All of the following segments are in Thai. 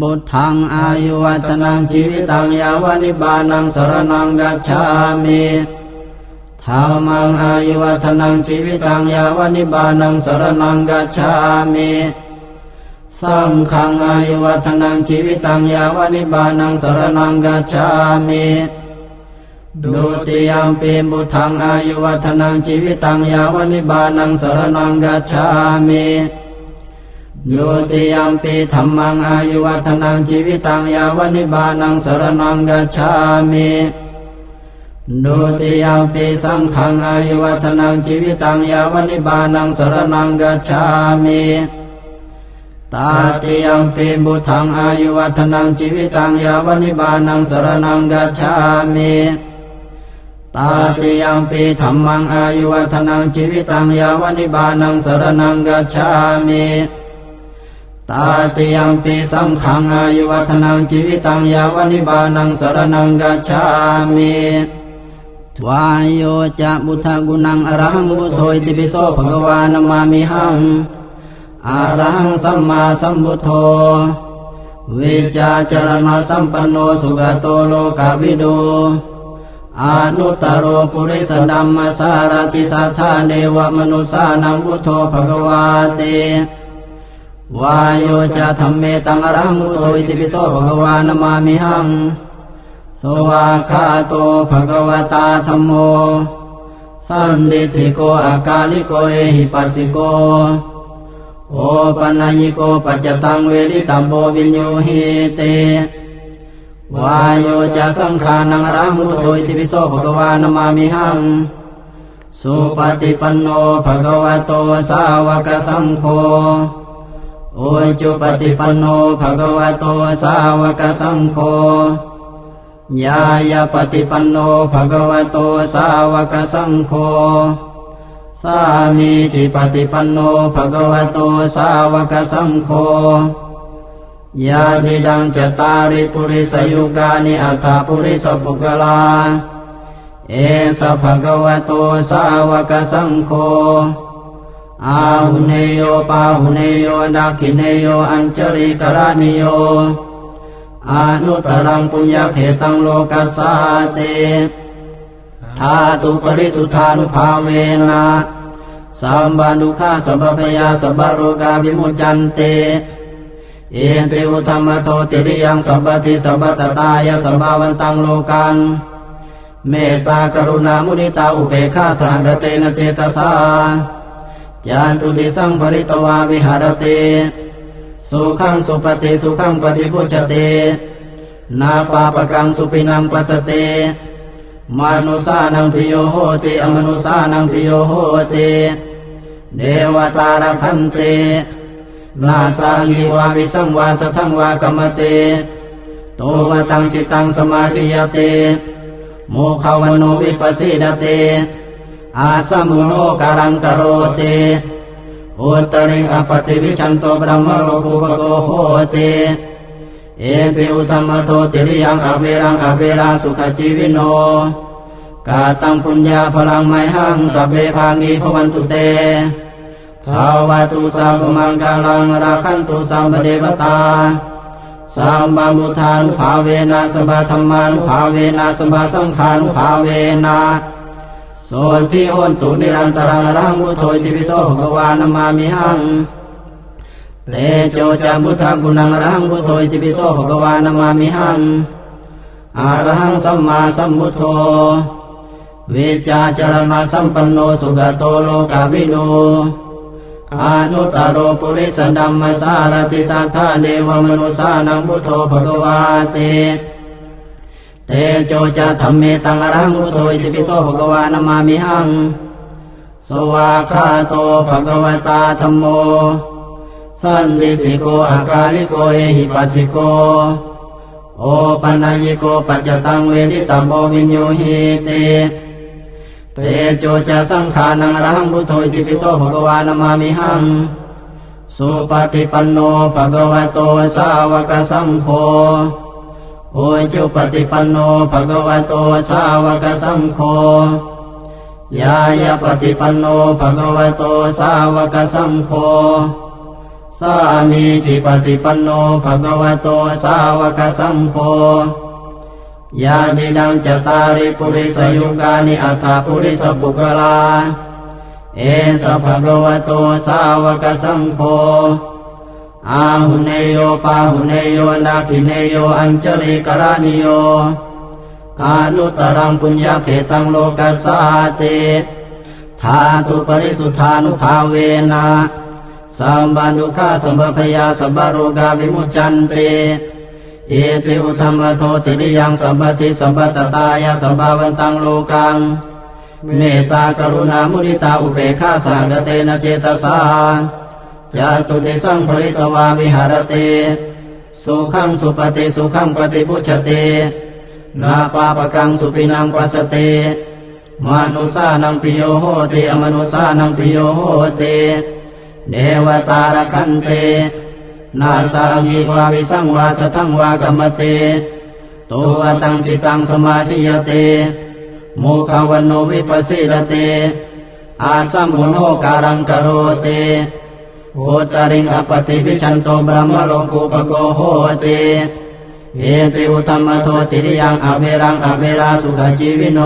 บุตทังอายุวัตนังชีวิตังยาวานิบานังสรนังกัจฉามิธรรมังอายุวัตนังชีวิตังยาวานิบานังสรนังกัจฉามิสังฆังอายุวัตนังชีวิตังยาวานิบานังสรนังกัจฉามิดุติยามปีบุตทังอายุวัตนังชีวิตังยาวานิบานังสรนังกัจฉามิ โยติยามปีธรรมังอายุวัฒนังชีวิตังยาวนิบานังสรนังกัจฉามิโยติยามปีสังฆังอายุวัฒนังชีวิตังยาวนิบานังสรนังกัจฉามิตาติยามปีบุทังอายุวัฒนังชีวิตังยาวนิบานังสรนังกัจฉามิตาติยามปีธรรมังอายุวัฒนังชีวิตังยาวนิบานังสรนังกัจฉามิ ตาติยังปีสังขังอายุวัฒนังชีวิตังยาวนิบานังสรนังกัจฉามิทวายโยจะบุทกุนังอรหังบุโทยติปิโสภะกวานามามิหังอรหังสัมมาสัมพุทโธวิจาจารณสัมปันโนสุขโตโลกาวิโดอนุตตรโรปุริสดัมมาสารติสัทธาเดวมนุสานังพุทโธภะกวาเต วายโยจะธรรมเมตังอรังมุโตอิติปิโสภะควานามามิหัง สวาคาโตภะควตาธรรมโม สันดิธิโกอากาลิโกเอหิปัสสิโก โอปัญญิโกปัจจตังเวริตัมโบวิญโยหิเต วายโยจะสังขานังอรังมุโตอิติปิโสภะควานามามิหัง สุปฏิปันโนภะควโตสาวกสังโฆ อจุปฏิปันโนภะคะวะโตสาวกสังโฆญาญาปฏิปันโนภะคะวะโตสาวกสังโฆสามีจิปฏิปันโนภะคะวะโตสาวกสังโฆญาณิดังจตาริปุริสยุกานิอัฏฐปุริสปุกลา เอสภะคะวะโตสาวกสังโฆ อาหุเนโยปาหุเนโยนาคิเนโยอัญชริกรานิโยอนุตรังปุญญาเขตังโลกัสสาเตธาตุปริสุทธานุภาเวนะสัมบานุขาสัมปพยาสัมบโรกาวิมุจจันเต เอติอุธรรมโทติริยังสัมปติสัมปตตายสัมภาวันตังโลกังเมตตากรุณามุนิตาอุเบกขาสังกเตนะเจตสา จานตุดิสังภริตวาวิหารติสุขังสุปฏิสุขังปฏิพุชตินาปาปกังสุปินังปัสสติมนุสานังพิโยโหติอมนุสานังพิโยโหติเดวตาราคันตินาสังกิวาวิสังวาสทังวากรรมติโตวตังจิตังสมาธิยติโมขวันโนวิปัสสิดติ อาสมุโนการังกโรติอุตริงอปติวิชันโตบรมโรกุปโกโหติเอติอุธรรมโทติริยังอเวรังอเวราสุขจีวิโนกาตังปุญญาพลังไมหังสัพเพพังอีพวันตุเตภาวะตุสัพพมังกาลังราคันตุสัมปเดวตาสัมบัมบุทานุภาเวนะสัมปธรรมานุภาเวนะสัมปสังขานุภาเวนะ โสติโอนตุนิรันตรังรังมุโทติวิโสภะควานามามิหังเตโจจามุทากุณังรังพุทโธอิติปิโสภะควานามามิหังอารหังสัมมาสัมพุทโธเวจาจรณสัมปันโนสุขโตโลกาวิโดอนุตตรโรปุริสันดัมมาสารติสัทธาเดวมนุสานังพุทโธภะควาเต เตโจจะธรรมเมตังอรังพุโธอิติปิโสภควานามามิหัง สวาคาโตภควตาธรรมโม สันติโกอากาลิโกเอหิปัสสิโก โอปัญญิโกปัจจตังเวดิตาโบวิญโยหิตเตโจจะสังขานังอรังพุทโธอิติปิโสภควานามามิหัง สุปฏิปันโนภควโตสาวกสังโฆ โอจุปฏิปันโนภะคะวะโตสาวกสังโฆยายาปฏิปันโนภะคะวะโตสาวกสังโฆสามีจิปฏิปันโนภะคะวะโตสาวกสังโฆยาดิดังจตาริปุริสยุกานิอัฏฐปุริสปุกลา เอสภะคะวะโตสาวกสังโฆ อาหุเนโยปาหุเนโยนาคิเนโยอัญชลิกรานิโยอานุตรังปุญญาเขตังโลกัสสาติธาตุปริสุทธานุภาเวนะสัมบันดุขาสัมปพยาสัมบโรกาวิมุจจันติเอติอุธรรมโทติริยังสัมปติสัมปตตายาสัมภาวันตังโลกังเมตตากรุณามุริตาอุเบกขาสากเตนะเจตสา จาตุเดสังภริตวาวิหารเตสุขังสุปฏิสุขังปฏิพุชเตนาปาปกังสุปินังปัสสเตมนุสานังปิโยโหติอมนุสานังปิโยโหติเดวตารคันเตนาสังกิวาวิสังวาสทังวากรรมเตตัวตังจิตังสมาธิยเตโมขวันโนวิปัสสิรเตอาสัมมุโนการังกโรเต โหตริงอปติวิชันโตบรมโลกุปโกโหเตเอติอุตมะโทติริยังอเวรังอเวราสุขจีวิโน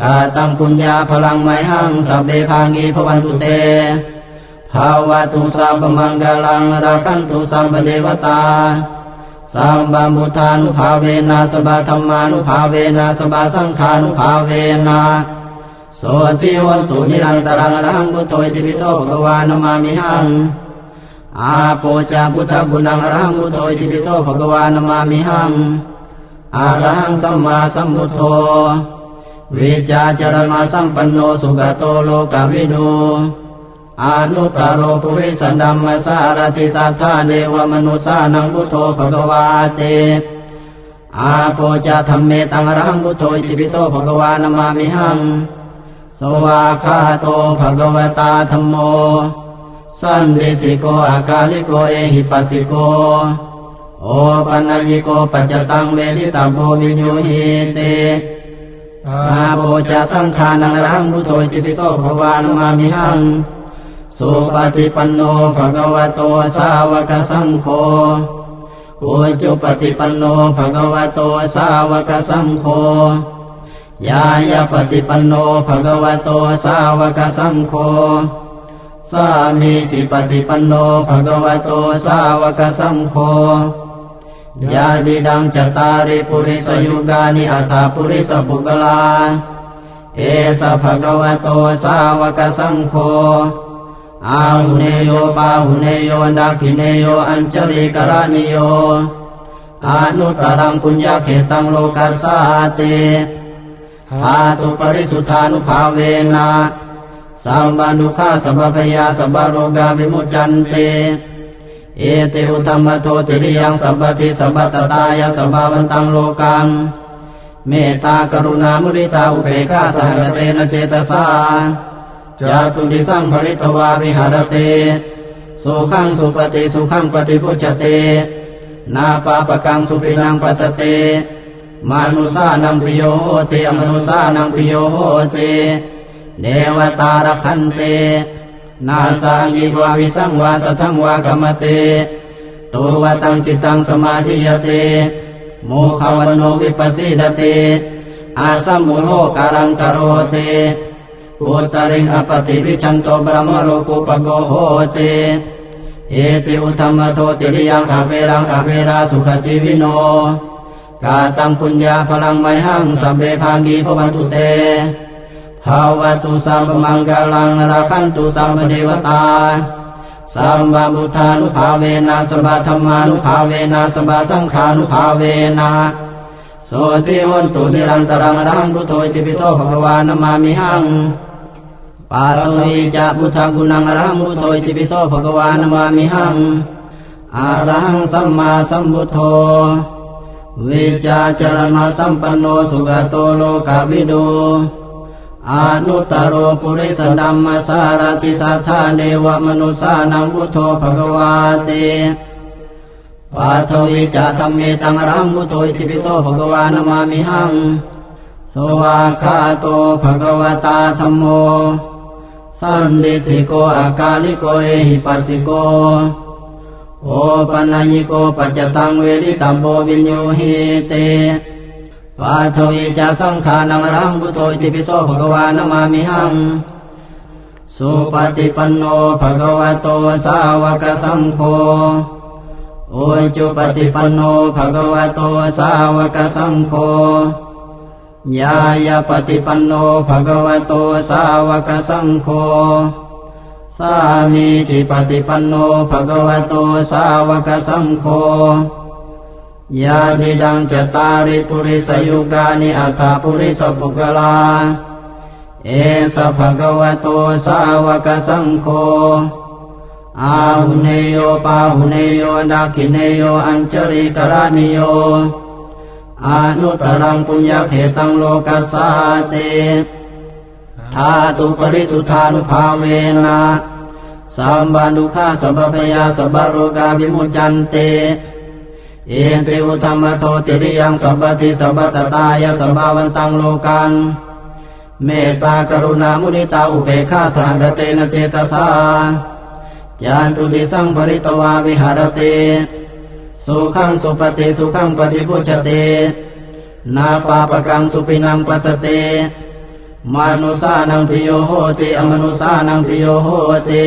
กาตังปุญญาพลังไมหังสัพเพพังกีภวันตุเตภาวะตุสัพมังกลังราคันตุสัมปเดวตาสัมบัมุทานุภาเวนะสบาธรรมานุภาเวนะสบาสังขานุภาเวนะ โสติวันตุนิรันตรังรังพุทโธติปิโสภควานมามิหังอาโปจาพุทธกุณังรังพุทโธติปิโสภควานมามิหังอารังสัมมาสัมพุทโธวิจาจารมาสัมปันโนสุขโตโลกวิดูอานุตตโรปุริสันดัมมสารติสัทธาเนวมนุสานังพุทโธภควาเตอาโปจาธรรมเมตังรังพุทโธติปิโสภควานมามิหัง สวากาโตภะคะวตาธรรมโม สันติติโกอากาลิโกเอหิปัสสิโก โอปัญญิโกปัจจตังเวทิตาโพวิญโยหิเตอาโปจาสังขานังรังพุโธอิติปิโสภวานามามิหัง สุปฏิปันโนภะคะวะโตสาวกสังโฆโอจุปฏิปันโนภะคะวะโตสาวกสังโฆ ยายาปฏิปันโนภะควะโตสาวกสังโฆสามีจิปฏิปันโนภะควะโตสาวกสังโฆยาดิดังจตาริปุริสยุกานิอัฏฐปุริสปุกลา เอสภะควะโตสาวกสังโฆอาหุเนโยปาหุเนโยดักขิเนโยอัญชลิกรานิโยอนุตตรังปุญญาเขตังโลกัสสาเต ธาตุปริสุทธานุภาเวนะสัมบันดุขาสัมปพยาสัมบโรกาวิมุจจันเตเอติอุตมะโทติริยังสัมปติสัมปตตายาสัมภาวันตังโลกังเมตตากรุณามุริตาอุเบกขาสหกเตนะเจตสาจาตุดิสังภริตวาวิหารเตสุขังสุปฏิสุขังปฏิพุชเตนาปาปกังสุปินังปัสเต มนุสานังปิโยติอมนุสานังปิโยติเดวตารคันเตนาสังกิวาวิสังวาสทังวากรรมเตตัวตังจิตังสมาธิยเตโมขวันโนวิปัสสิดเตอาสัมมุโนการังกโรเตอุตริงอปติวิชันโตบรมโรกุปโกโหเตเอติอุธรรมโทติริยังอเวรังอเวราสุขจิวิโน กาตังปุญญาพลังไมหังสัพเพพังกีพวันตุเตภาวตุสัมปมังกลังราคันตุสัมปเดวตาสัมบัมบุทานุภาเวนะสัมบาธรรมานุภาเวนะสัมบาสังขานุภาเวนะโสติวันตุนิรันตรังอรังพุทโธอิติปิโสภะควานามามิหังปาโรหิจะพุทธกุณังอรังพุทโธอิติปิโสภะควานามามิหังอารังสัมมาสัมพุทโธ วิจาจรณสัมปันโนสุขโตโลกาวิดูอานุตตโรปุริสดัมมาสารติสัทธาเดวมนุสานังพุทโธภกวาเตปาทวิจาธรรมเมตังรังพุทโธอิติปิโสภกวานามามิหัง สวาคาโตภกวตาธรรมโม สันดิธิโกอากาลิโกเอหิปัสสิโก โอปัญญิโกปัจจตังเวริตัมโบวิญโยหิเตปาโทอิจาสังขานังรังพุโธอิติปิโสภะกวานามามิหัง สุปฏิปันโนภะควะโตสาวกสังโฆโอจุปฏิปันโนภะควะโตสาวกสังโฆยายาปฏิปันโนภะควะโตสาวกสังโฆ สามีจิปฏิปันโนภะคะวะโตสาวกสังโฆยาดิดังจตาริปุริสยุกานิอัฏฐปุริสปุกลา เอสะภะคะวะโตสาวกสังโฆอาหุเนโยปาหุเนโยนาคิเนโยอัญชริกรานิโยอานุตรังปุญญาเขตังโลกัสสาเตธาตุปริสุทธานุภาเวนะ สัมบันดุขาสัมปพยาสัมบโรกาวิมุจันเต เอติอุธรรมโทติริยังสัมปติสัมปตตายสัมภาวันตังโลกังเมตตากรุณามุนิตาอุเบกขาสังกเตนะเจตสาจานตุติสังปริตวาวิหารเต สุขังสุปฏิสุขังปฏิพุชเต นาปาปกังสุปินังปัสสเตมนุสานังพิโยโหติอมนุสานังพิโยโหติ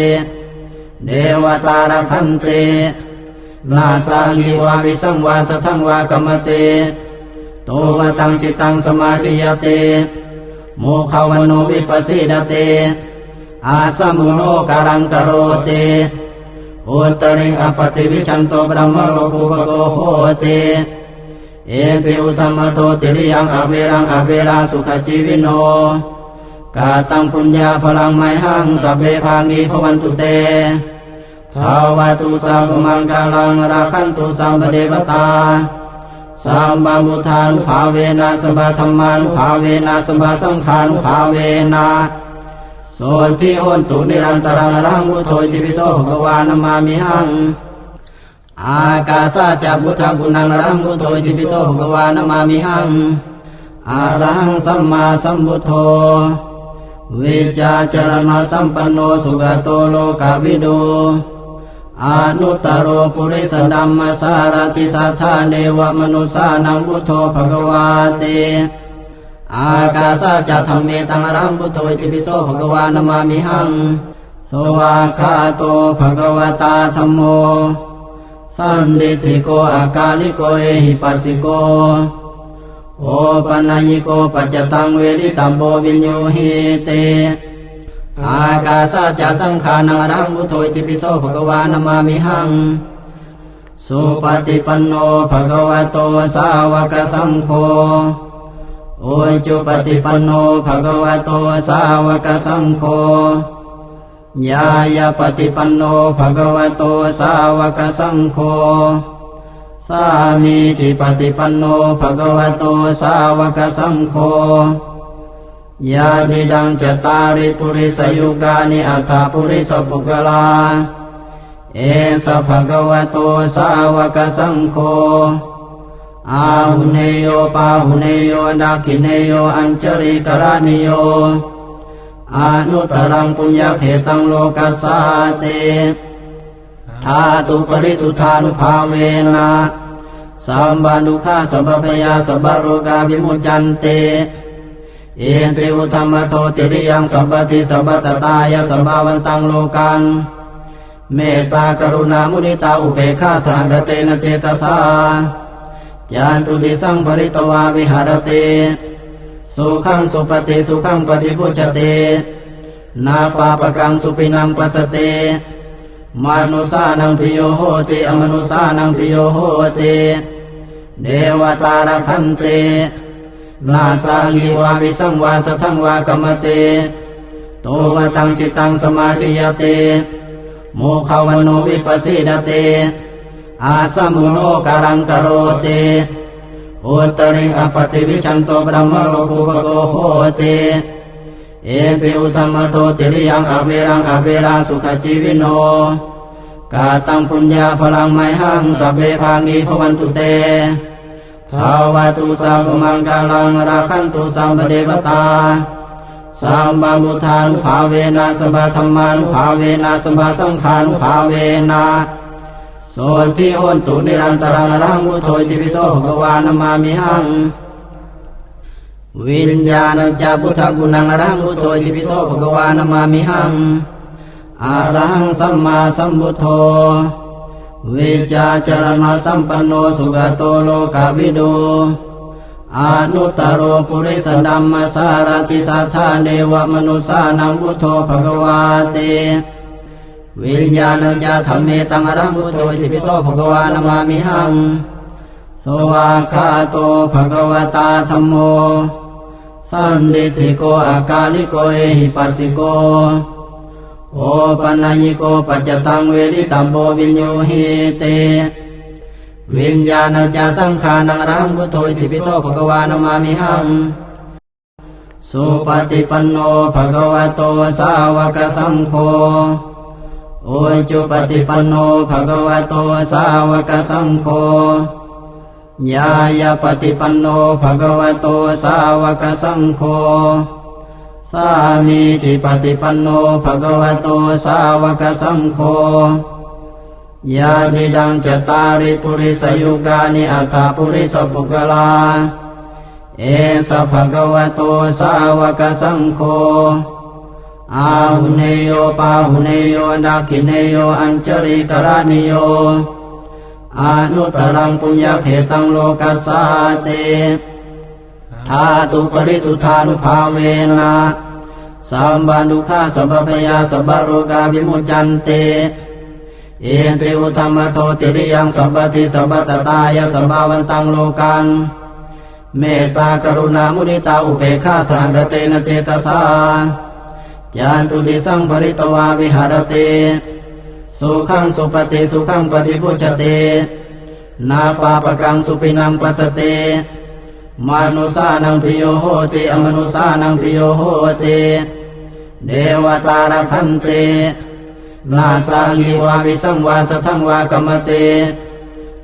เดวตาระคันเตนาสังกิวาวิสังวาสทังวากรรมเตโตวตังจิตังสมาธิยเตโมขวันโนวิปัสสิดเตอาสมุโนการังกโรเตอุตริงอปติวิชันโตบรมโลกุปโกโหเตเอติอุธรรมโทติริยังอเวรังอเวราสุขจีวิโนกาตังปุญญาพลังไมหังสัพเพพังอีพวันตุเต ภาวะตุสัมมังกาลังราคันตุสัมปเดวตาสัมบังบุทานุภาเวนะสัมปธรรมานุภาเวนะสัมปสังขานุภาเวนะโสทิโหนตุนิรันตรังรังมุโทติปิโสภะวานามามิหัง อากาสาจับุทากุณังรังมุโทติปิโสภะวานามามิหังอารังสัมมาสัมพุทโธวิจาจรณะสัมปันโนสุขโตโลกาวิโด อนุตตโรปุริสดัมมาสารติสัทธาเดวมนุสานังพุทโธภะวาเตอากาสาจะธรรมเมตังรังพุทโธอิติปิโสภควานามามิหัง สวาคาโตภควตาธรรมโม สันดิธิโกอากาลิโกเอหิปัสสิโก โอปัญญิโกปัจจตังเวริตัมโบวิญโยหิเต อากาสาจะสังขานังรังพุทโธติปิโสภควานามามิหัง สุปฏิปันโนภควโตสาวกสังโฆโอจุปฏิปันโนภควโตสาวกสังโฆยายาปฏิปันโนภควโตสาวกสังโฆสามีจิปฏิปันโนภควโตสาวกสังโฆ ยาดิดังจตาริปุริสยุกานิอัฏฐปุริสปุกลา เอสะภะคะวะโตสาวกสังโฆอาหุเนโยปาหุเนโยนาคิเนโยอัญชริกรานิโยอนุตรังปุญญาเขตังโลกัสสาเตธาตุปริสุทธานุภาเวนะสัมบันดุขาสัมปพยาสัมบโรกาวิมุจันเต เอติอุธรรมโทติริยังสัมปติสัมปตตายสัมภาวันตังโลกังเมตตากรุณามุนิตาอุเบกขาสังกเตนะเจตสาจานตุติสังปริตวาวิหารเตสุขังสุปฏิสุขังปฏิพุชเตนาปาปกังสุปินังปัสเตมนุสานังพิโยโหติอมนุสานังพิโยโหติเดวตาระคันเต นาสังกิวาวิสังวาสทังวากรรมเตโตวตังจิตังสมาธิยเต โมขวันโนวิปัสสิดเต อาสมุโนการังกโรเตออุตริงอปติวิชันโตบรมโลกุปโกโหติเอติอุธรรมโทติริยังอเวรังอเวราสุขจีวิโนกาตังปุญญาพลังไมหังสัพเพภางีภวันตุเต ภาวะตุสัพพมังกาลังราคันตุสัมปเดวตาสัมบามุทานุภาเวนะสัมบาธรรมานุภาเวนะสัมบาสังขานุภาเวนะโสทิโอนตุนิรันตรังรังมุโทยติวิโสภควานามามิหังวิญญาณัญจาพุทธกุณังรังมุโทยติวิโสภควานามามิหังอารังสัมมาสัมพุทโธ วิจาจารณสัมปันโนสุขโตโลกาวิโดอนุตตรโรปุริสดัมมาสารติสัทธาเดวมนุสานังพุทโธภกวาเตวิญญาณัญญาธรรมเมตังอรังพุทโธติปิโสภกวานามามิหังสวาคาโตภกวตาธรรมโม สันดิธิโกอากาลิโกเอหิปัสสิโก โอปัญญิโกปัจจตังเวริตัมโบวิญโยหิเตวิญญาณัญจาสังขานังรังพุทโธติปิโสภะควานามามิหังสุปฏิปันโนภะควะโตสาวกสังโฆโอจุปฏิปันโนภะควะโตสาวกสังโฆญาญาปฏิปันโนภคะวะโตสาวกสังโฆ สามีจิปฏิปันโนภะคะวะโตสาวกสังโฆยานิดังจตาริปุริสยุกานิอัฏฐปุริสปุกลา เอสภะคะวะโตสาวกสังโฆอาหุเนโยปาหุเนโยนาคิเนโยอัญชริกรานิโยอนุตรังปุญญาเขตังโลกัสสาเต ธาตุปริสุทธานุภาเวนะสัมบันดุขาสัมปพยาสัมบโรกาวิมุจจันเต เอติอุธรรมโทติริยังสัมปติสัมปตตายสัมภาวันตังโลกังเมตตากรุณามุนิตาอุเบกขาสังกเตนะเจตสาจานตุดิสังภริตวาวิหารเต สุขังสุปฏิสุขังปฏิพุชเต นาปาปกังสุปินังปัสสเต มนุสานังพิโยโหติอมนุสานังพิโยโหติเดวตาราคันเตนาสังกิวาวิสังวาสทังวากรรมต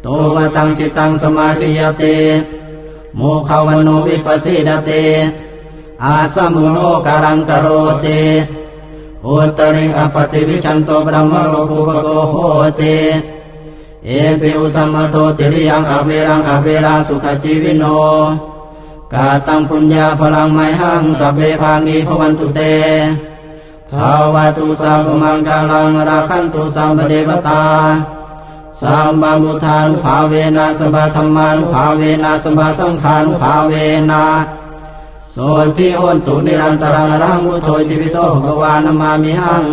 โตวตังจิตังสมาธิยเตโมขวันโนวิปัสสิดเตอาสมุโนการังกโรเตอุตริอปติวิชันโตบรมโลกุปโกโหเต เอติอุธรรมโทติริยังอเวรังอเวราสุขจีวิโน กาตังปุญญาพลังไมหังสัพเพภางีภวันตุเตภาวะตุสัพมังกาลังราคันตุสัมปเดวตาสัมบามุทานุภาเวนะสัมบธรรมานุภาเวนะสัมบสังขานุภาเวนะโสทิโอนตุนิรันตรังรังมุโทยติวิโสภควานามามิหัง